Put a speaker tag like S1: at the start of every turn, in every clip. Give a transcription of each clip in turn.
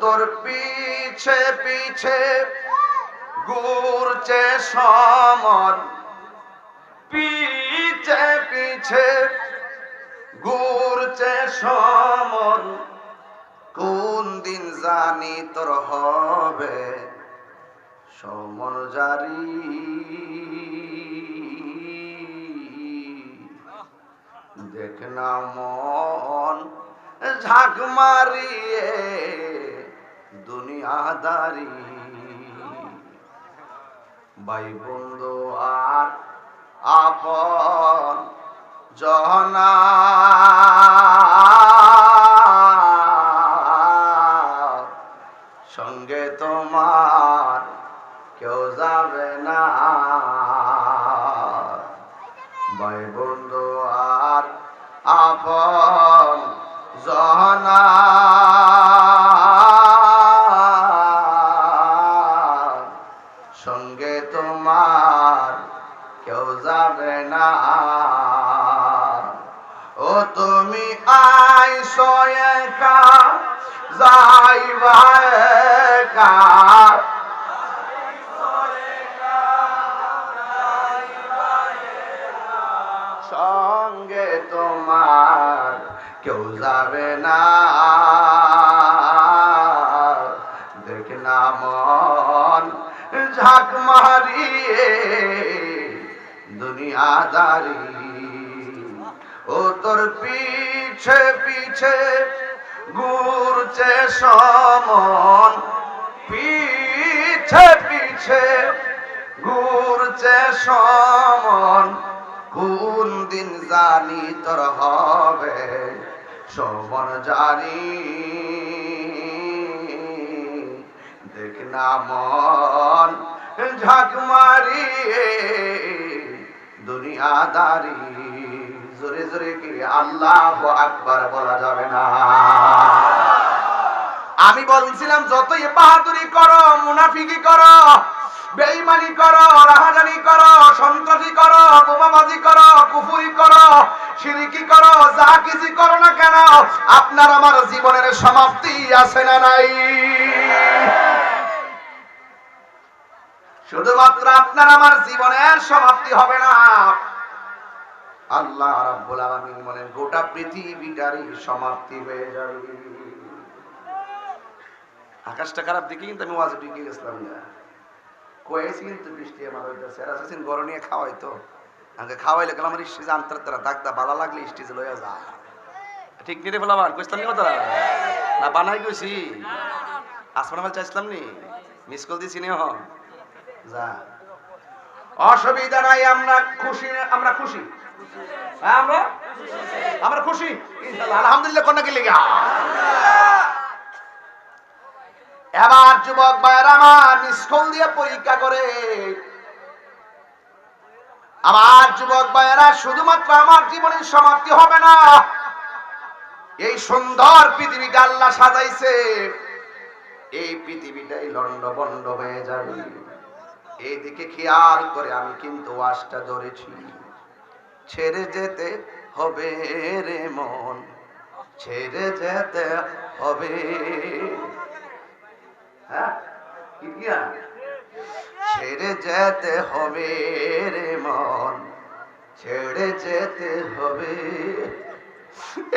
S1: তোর পিছে পিছে ঘুরছে সমর। পিছে পিছে ঘুরছে সমর। কোন দিন জানি তোর হবে সমর জারি। দেখ না মন ঝাঁক মারিয়ে দুনিয়াদারি ভাই বন্ধু, আর আপন জহনা। সঙ্গে তোমার কেউ যাবে না। ভাই বন্ধু, আর আপন জহনা। সঙ্গে তোমার কেউ যাবে না। দেখ না ঝাঁক মারিয়ে দুনিয়াদারি। ও তোর পিছে পিছে ঘুরছে সমন, পিছে পিছে ঘুরছে সমন। কোন দিন জানি তোর হবে সমন জানি। দেখ না মন ঝাঁক মারিয়ে দুনিয়াদারি, জোরে জোরে কি আল্লাহ আকবার বলা যাবে না। আমি বলছিলাম, যতই বাহাদুরি করো, মুনাফিকি করো, বেঈমানি করো রাহাজানি করো, সন্ত্রাসী করো, বোমাবাজি করো, কুফুরি করো শিরিকি করো, যা কিছু করো না কেন, আপনার আমার জীবনের সমাপ্তি আছে না নাই? শুধুমাত্র আপনার আমার জীবনের সমাপ্তি হবে না। আল্লাহ রাব্বুল আলামিন বলেন, গোটা পৃথিবীটারই সমাপ্তি হয়ে যাবে। আকাশটা খারাপ দেখে কিন্তু আমি ওয়াজে ঢুকে গেছিলাম না। কয়েছি কিন্তু বৃষ্টি আমার হইতেছে। আর আসেন গরম নিয়ে খাওয়াই তো। আমাকে খাওয়াইলে গেলাম আমার স্টেজে আন্তর তারা দাগদা ভালো লাগলে স্টেজে লইয়া যা ঠিক নিতে ফেলাবার কইছিলাম নি কথা না, বানাই গেছি আসমান মাল চাইছিলাম নি? মিস কল দিছি নি হন যা। অসুবিধা নাই, আমরা খুশি আমরা খুশি। হ্যাঁ আমরা? আমরা খুশি? আলহামদুলিল্লাহ কোন কি লেগে। যুবক ভাইয়ের আমার স্কুল দিয়ে পরীক্ষা করে। আমার যুবক ভাইয়েরা, শুধুমাত্র আমার জীবনের সমাপ্তি হবে না, এই সুন্দর পৃথিবীটা আল্লাহ সাজাইছে। এই পৃথিবীটাই লন্ড বন্ড হয়ে যাবে। এইদিকে খেয়াল করে আমি কিন্তু ওয়াজটা ধরেছি। ছেড়ে যেতে হবে রে মন, ছেড়ে যেতে হবে? ছেড়ে যেতে হবে রে মন, ছেড়ে যেতে হবে।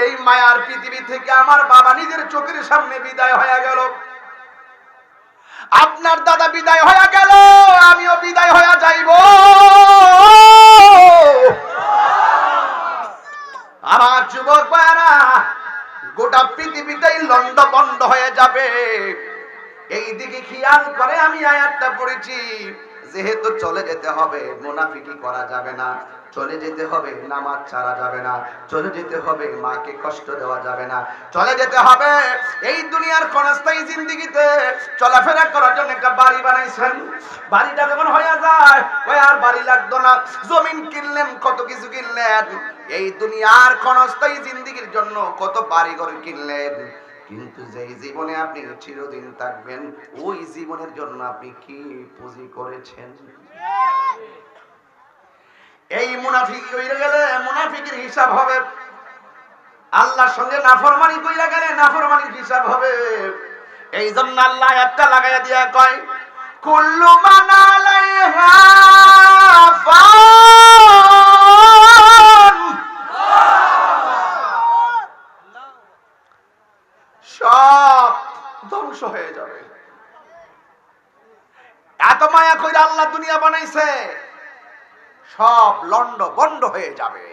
S1: এই মায়ার পৃথিবী থেকে আমার বাবা নিজের চোখের সামনে বিদায় হয়ে গেল। আপনার দাদা বিদায় হয়ে গেল, আমিও বিদায় হয়ে যাইব। আমার যুবক ভাইরা গোটা পৃথিবীটাই লন্ড বন্ড হয়ে যাবে। এই দিকে খেয়াল করে আমি আয়াতটা পড়েছি। যেহেতু চলে যেতে হবে, মুনাফিকি করা যাবে না। চলে যেতে হবে, নামাজ ছাড়া যাবে না। চলে যেতে হবে, মাকে কষ্ট দেওয়া যাবে না। চলে যেতে হবে, এই দুনিয়ার ক্ষণস্থায়ী জিন্দিগিতে চলাফেরা করার জন্য একটা বাড়ি বানাইছেন। বাড়িটা যখন হয়ে যায় ওই আর বাড়ি লাগতো না। জমিন কিনলেন, কত কিছু কিনলেন। এই দুনিয়ার ক্ষণস্থায়ী জিন্দিগির জন্য কত বাড়ি ঘর কিনলেন। কিন্তু যেই জীবনে আপনি চিরদিন থাকবেন, ওই জীবনের জন্য আপনি কি পুঁজি করেছেন? এই মুনাফিক কইরা গেলে মুনাফিকের হিসাব হবে। আল্লাহর সঙ্গে নাফরমানি কইরা গেলে নাফরমানির হিসাব হবে। এই জন্য আল্লাহ একটা লাগাইয়া দিয়া কয়, কুল্লু মান আলাইহা ফান সব ধ্বংস হয়ে যাবে এত মায়া কইরা আল্লাহ দুনিয়া বানাইছে সব লন্ড বন্ড হয়ে যাবে।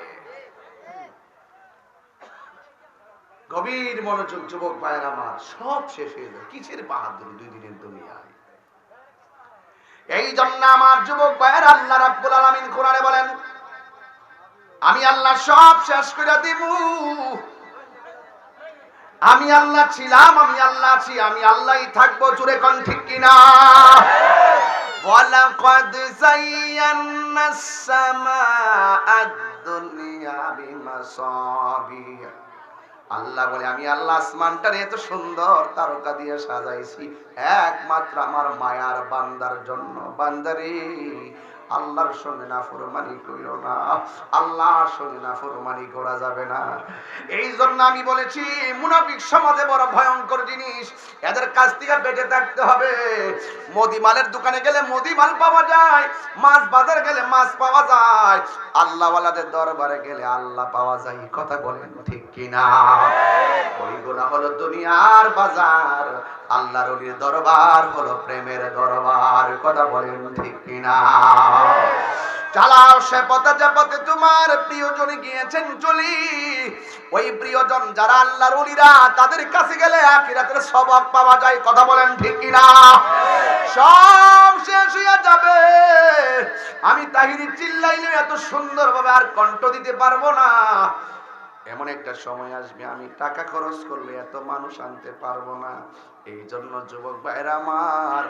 S1: গভীর মনোযোগ যুবক ভাইয়ের আমার, সব শেষ হয়ে যাবে কিসের বাহাদুরি দুই দিনের দুনিয়ায়? এই জন্য আমার যুবক ভাইয়ের আল্লাহ রাব্বুল আলামিন কোরআনে বলেন, আমি আল্লাহ সব শেষ করে দিব। আমি আল্লাহ ছিলাম, আমি আল্লাহ আছি, আমি আল্লাহই থাকব জুড়ে কোন ঠিক কিনা? ولقد زينا السماء الدنيا بمصابيح আল্লাহ বলে আমি আল্লাহ আসমানটারে এত সুন্দর তারকা দিয়ে সাজাইছি একমাত্র আমার মায়ার বান্দার জন্য বান্দারে আল্লাহর সঙ্গে না ফরমানি করিও না। আল্লাহর সঙ্গে না ফরমানি করা যাবে না। এই জন্য আমি বলেছি, মুনাফিক সমাজে বড় ভয়ঙ্কর জিনিস। এদের কাছ থেকে বেঁচে থাকতে হবে। মোদি মালের দোকানে গেলে মোদি মাল পাওয়া যায়, মাছ বাজার গেলে মাছ পাওয়া যায়। আল্লাহওয়ালাদের দরবারে গেলে আল্লাহ পাওয়া যায় কথা বলেন ঠিক কিনা? ওইগুলা হলো দুনিয়ার বাজার। আল্লাহর দরবার হলো প্রেমের দরবার কথা বলেন ঠিক কিনা? চালাও সে পথে যে পথে তোমার প্রিয়জন গিয়েছেন চলি। ওই প্রিয়জন যারা আল্লাহর উলিরা তাদের কাছে গেলে আখিরাতের সবক পাওয়া যায়, কথা বলেন ঠিক কিনা? সব শেষ হয়ে যাবে। আমি তাহিরি চিল্লাইলে এত সুন্দরভাবে আর কণ্ঠ দিতে পারব না। এমন একটা সময় আসবে, আমি টাকা খরচ করলে এত মানুষ আনতে পারব না। এই জন্য যুবক ভাইরা আমার,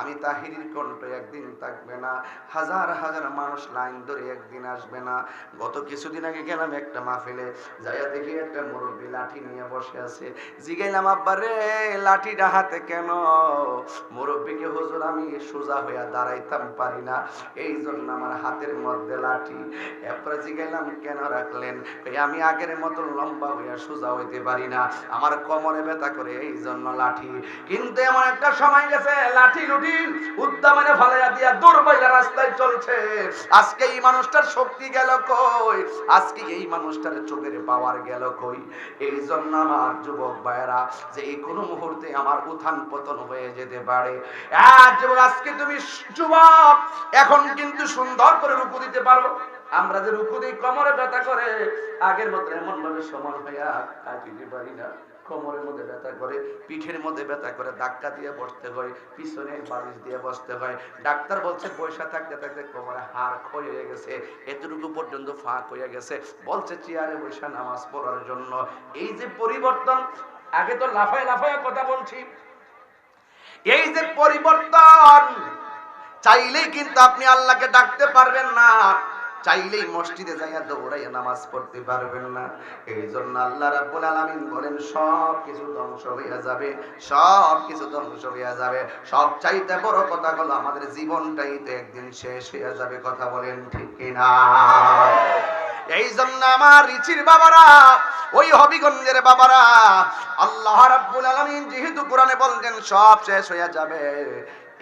S1: আমি তাহিরির কণ্ঠ একদিন থাকবে না, হাজার হাজার মানুষ লাইন ধরে একদিন আসবে না। গত কিছুদিন আগে গেলাম একটা মাহফিলে, যাইয়া দেখি একটা মুরব্বী লাঠি নিয়ে বসে আছে। জিগাইলাম, আব্বা রে, লাঠিটা হাতে কেন? মুরব্বীকে, হুজুর, আমি সোজা হইয়া দাঁড়াইতাম পারি না। এই জন্য আমার হাতের মধ্যে লাঠি। এরপরে জিগাইলাম, কেন রাখলেন? আমি আগের মতো লম্বা হইয়া সোজা হইতে পারি না। আমার কোমরে ব্যথা করে, এই জন্য লাঠি। কিন্তু এমন একটা সময় গেছে, লাঠি লুঠি উদ্দামনে ফালাইয়া দিয়া দুর্বইলা রাস্তায় চলছে। আজকে এই মানুষটার শক্তি গেল কই? আজকে এই মানুষটার চোখের পাওয়ার গেল কই? এই জন্য আমার যুবক ভাইয়েরা, যে কোনো মুহূর্তে আমার উত্থান পতন হয়ে যেতে পারে। আজকে তুমি যুবক, এখন কিন্তু সুন্দর করে রূপ দিতে পারো। আমরা যে রুকু দিই, কোমরে ব্যথা করে, আগের মতো এমন ভাবে সমান হইয়া কাটিতে পারি না। কোমরের মধ্যে ব্যথা করে, পিঠের মধ্যে ব্যথা করে, ধাক্কা দিয়ে বসতে হয়, পিছনে বালিশ দিয়ে বসতে হয়। ডাক্তার বলছে পয়সা থাকতে থাকতে কোমরে হাড় ক্ষয় হয়ে গেছে, এতটুকু পর্যন্ত ফাঁক হয়ে গেছে। বলছে, চেয়ারে বসে নামাজ পড়ার জন্য। এই যে পরিবর্তন, আগে তো লাফায় লাফায় কথা বলছি। এই যে পরিবর্তন, চাইলেই কিন্তু আপনি আল্লাহকে ডাকতে পারবেন না। চাইলেই মসজিদে যাইয়া দৌড়াইয়া নামাজ পড়তে পারবেন না। এই জন্য আল্লাহ রাব্বুল আলামিন বলেন সব কিছু ধ্বংস হইয়া যাবে সব কিছু ধ্বংস হইয়া যাবে। সব চাইতে বড় কথা হলো, আমাদের জীবনটাই তো একদিন শেষ হইয়া যাবে, কথা বলেন ঠিক কিনা? এই জন্য আমার রিচির বাবারা, ওই হবিগঞ্জের বাবারা, আল্লাহ রাব্বুল আলামিন যেহেতু কোরআনে বলছেন সব শেষ হইয়া যাবে।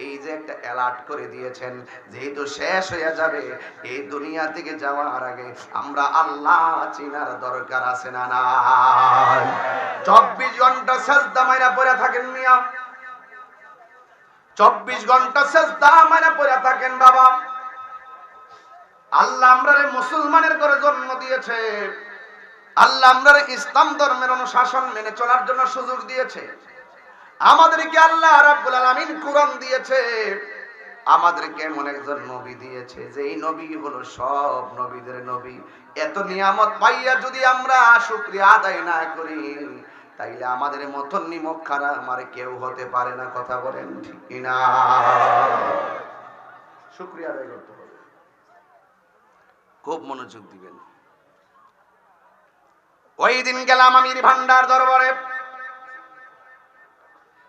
S1: এই যে একটা অ্যালার্ট করে দিয়েছেন, যেহেতু শেষ হয়ে যাবে, এই দুনিয়া থেকে যাওয়ার আগে আমরা আল্লাহ চিনার দরকার আছে না না চব্বিশ ঘণ্টা সেজদা মাইরা পড়ে থাকেন মিয়া। চব্বিশ ঘণ্টা সেজদা মাইরা পড়ে থাকেন বাবা। আল্লাহ আমরা মুসলমানের করে জন্ম দিয়েছে। আল্লাহ আমরা ইসলাম ধর্মের অনুশাসন মেনে চলার জন্য সুযোগ দিয়েছে। আমাদেরকে আল্লাহ রাব্বুল আলামিন কোরআন দিয়েছে। আমাদেরকে এমন একজন নবী দিয়েছে যে এই নবী হলো সব নবীদের নবী। এত নিয়ামত পাইয়া যদি আমরা শুকরিয়া আদায় না করি, তাইলে আমাদের মতন নিমক খারা আমার কেউ হতে পারে না, কথা বলেন ঠিক কিনা? শুকরিয়া আদায় করতে হবে। খুব মনোযোগ দিবেন। ওই দিন গেলাম আমির ভান্ডার দরবারে।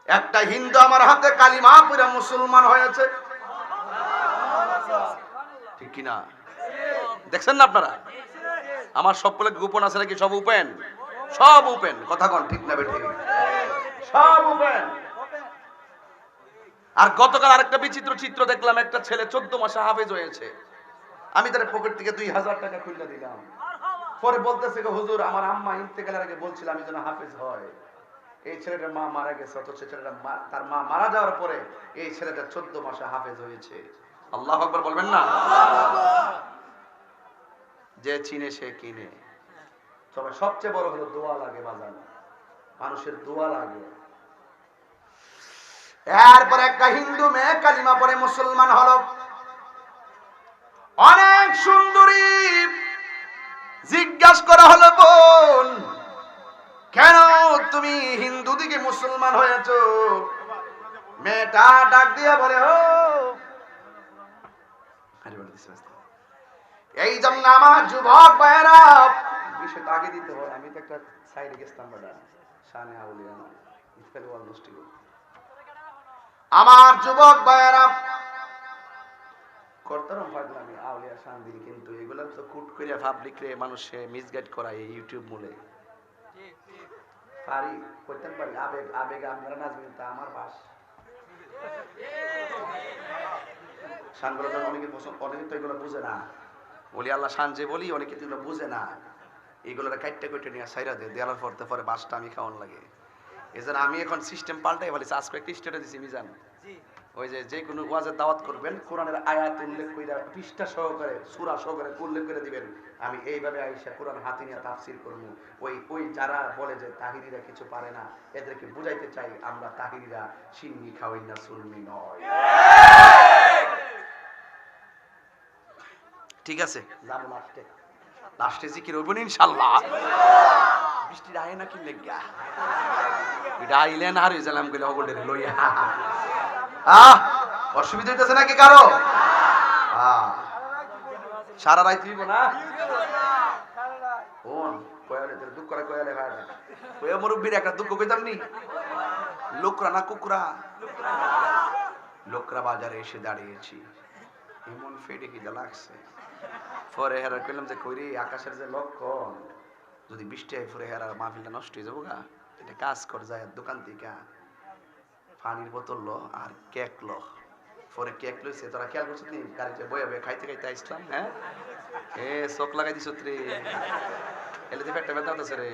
S1: একটা হিন্দু আমার হাতে কালিমা পুরা মুসলমান হয়েছে। ঠিক কিনা? দেখছেন না আপনারা? আমার সবগুলো গোপন আছে নাকি? সব উপেন? সব উপেন। কথা কন, ঠিক না বেঠিক? সব উপেন। আর গতকাল আরেকটা বিচিত্র চিত্র দেখলাম, একটা ছেলে চোদ্দ মাসে হাফেজ হয়েছে। আমি তার পকেট থেকে দুই হাজার টাকা খুলে দিলাম। পরে বলতেছে হুজুর, আমার আম্মা ইন্তেকালের আগে বলছিল আমি যেন হাফেজ হয়। এই ছেলেটার মা মারা গেছে, অথচ ছেলেটা তার মা মারা যাওয়ার পরে এই ছেলেটা চোদ্দ মাসে হাফেজ হয়েছে। আল্লাহ আকবর বলবেন না? যে চিনে সে কিনে। তবে সবচেয়ে বড় হলো দোয়া লাগে বাজানো। মানুষের দোয়া লাগে। এরপর একটা হিন্দু মেয়ে কালিমা পরে মুসলমান হলো। অনেক সুন্দরী জিজ্ঞাসা করা হলো বোন তুমি হিন্দু দিকে মুসলমান হয়েছ? মেয়েটা ডাক দিয়ে বলে, ও। এই জন্য আমার যুবক আগে দিতে আমি তো একটা সাইডে গেছিলাম বেটা শানে। আমার যুবক করতাম আউলিয়া শান্দিল কিন্তু এগুলা তো কুট করিয়া পাবলিক রে মানুষে করায় ইউটিউব মূলে। পারি পারি, আবেগ আবেগ আপনারা নাচবেন তা আমার বাস। তো অনেকে অনেকে তো এগুলো বুঝে না। বলি, আল্লাহ বলি এগুলো বুঝে না। নিয়ে সাইরা পরে বাসটা আমি খাওয়ান লাগে। এজন্য আমি এখন সিস্টেম পাল্টাই বলি আজকে একটা মিজান ওই যে যে কোনো ওয়াজের দাওয়াত করবেন কোরআনের আয়াত উল্লেখ করে পৃষ্ঠা সহকারে সূরা সহকারে উল্লেখ করে দিবেন। আমি এইভাবে আইসা কোরআন হাতে নিয়ে তাফসীর করব। ওই ওই যারা বলে যে তাহিরিরা কিছু পারে না এদেরকে বুঝাইতে চাই আমরা তাহিরিরা সিন্নি খাওয়াই না সুন্নি নয়। ঠিক আছে? যাব লাস্টে লাস্টে জিকির হইব ইনশাল্লাহ। বৃষ্টির আয় নাকি লেগা? এটা আইলেন অসুবিধা নাকি কারও? সারা মুরব্বীর একটা দুঃখ কইতাম নি? লোকরা না কুকুরা? লোকরা বাজারে এসে দাঁড়িয়েছি। এমন ফেটে কি লাগছে। পরে হেরা কইলাম যে কইরি, আকাশের যে লক্ষণ, যদি বৃষ্টি হয় পরে হেরা মাহফিলটা নষ্ট হয়ে যাব গা। এটা কাজ কর যায় দোকান থেকে পানির বোতল লো আর কেক লো। পরে কেক লইছে, তোরা খেয়াল করছিস নি? গাড়িতে বয়ে বয়ে খাইতে খাইতে আসলাম হ্যাঁ? এ, চোখ লাগাই দিছ রে এলে দিবে একটা ব্যথা হতেছে রে।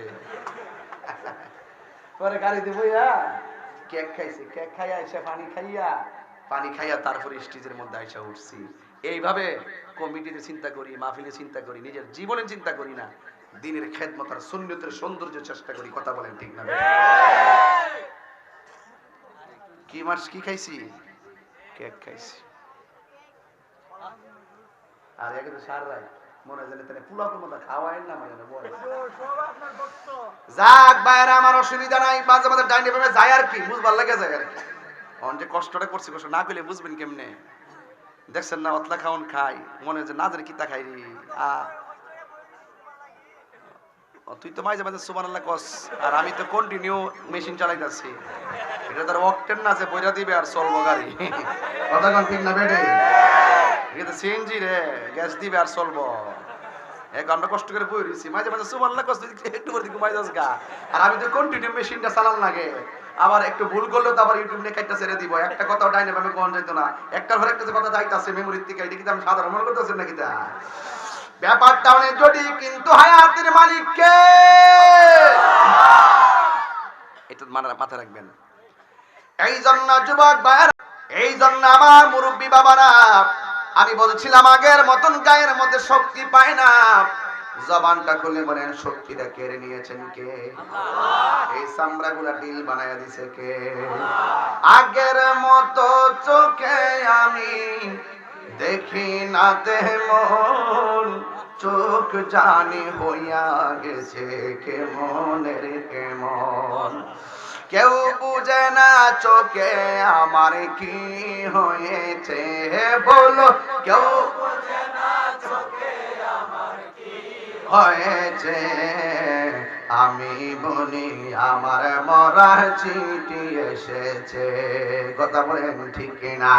S1: পরে গাড়িতে বইয়া কেক খাইছে, কেক খাইয়া এসে পানি খাইয়া পানি খাইয়া তারপরে স্টেজের মধ্যে আইসা উঠছি। এইভাবে কমিটিতে চিন্তা করি, মাহফিলে চিন্তা করি, নিজের জীবনে চিন্তা করি না। দিনের খেদমত আর সুন্নতের সৌন্দর্য চেষ্টা করি, কথা বলেন ঠিক না? কি মাস কি খাইছি? কেক খাইছি। আর একে তো সার রায়, মনে জানে তাহলে খাওয়াই না মানে যাক বাইরে আমার অসুবিধা নাই, মাঝে মাঝে ডাইনে যায় আর কি, বুঝবার লাগে যায় আর কি। অন যে কষ্টটা করছি, কষ্ট না করলে বুঝবেন কেমনে? দেখছেন না, অতলা খাওন খাই, মনে হয় যে না জানি কিতা খাই রে তুই তো মাঝে মাঝে সুবান আল্লাহ কস, আর আমি তো কন্টিনিউ মেশিন চালাইতাছি। এটা তার অকটেন না যে বইরা দিবে আর চলবো গাড়ি। কথা ঠিক না বেডে এটা তো সিএনজি রে গ্যাস দিবে আর চলবো। এক ঘণ্টা কষ্ট করে বই রয়েছি মাঝে মাঝে আল্লাহ কস একটু করে গা। আর আমি তো কন্টিনিউ মেশিনটা চালান লাগে আবার একটু ভুল করলেও তো আবার ইউটিউব নিয়ে ছেড়ে দিব। একটা কথাও ডাইনে ভাবে কোন যেত না। একটার পর একটা কথা যাইতাছে মেমোরির থেকে এটা কিন্তু আমি সাধারণ মনে করতেছেন নাকি তা? ব্যাপারটা অনেক জটিল, কিন্তু হায়াতের মালিক কে এটা মাথা মাথায় রাখবেন। এই জন্য যুবক ভাইয়েরা, এই জন্য আমার মুরব্বী বাবারা, আমি বলছিলাম আগের মতন গায়ের মধ্যে শক্তি পায় না। জবানটা খুলে বলেন, শক্তিটা কেড়ে নিয়েছেন কে? এই চামড়া গুলা ডিল বানায় দিছে কে? আগের মতো চোখে আমি দেখি না তেমন। চোখ জানি হইয়া গেছে কেমনের কেমন। কেউ বুঝে না চোখে আমার কি হয়েছে, বলো। কেউ বুঝে না চোখে আমার কি হয়েছে, আমি বলি আমার মরার চিঠি এসেছে। কথা বলেন ঠিক না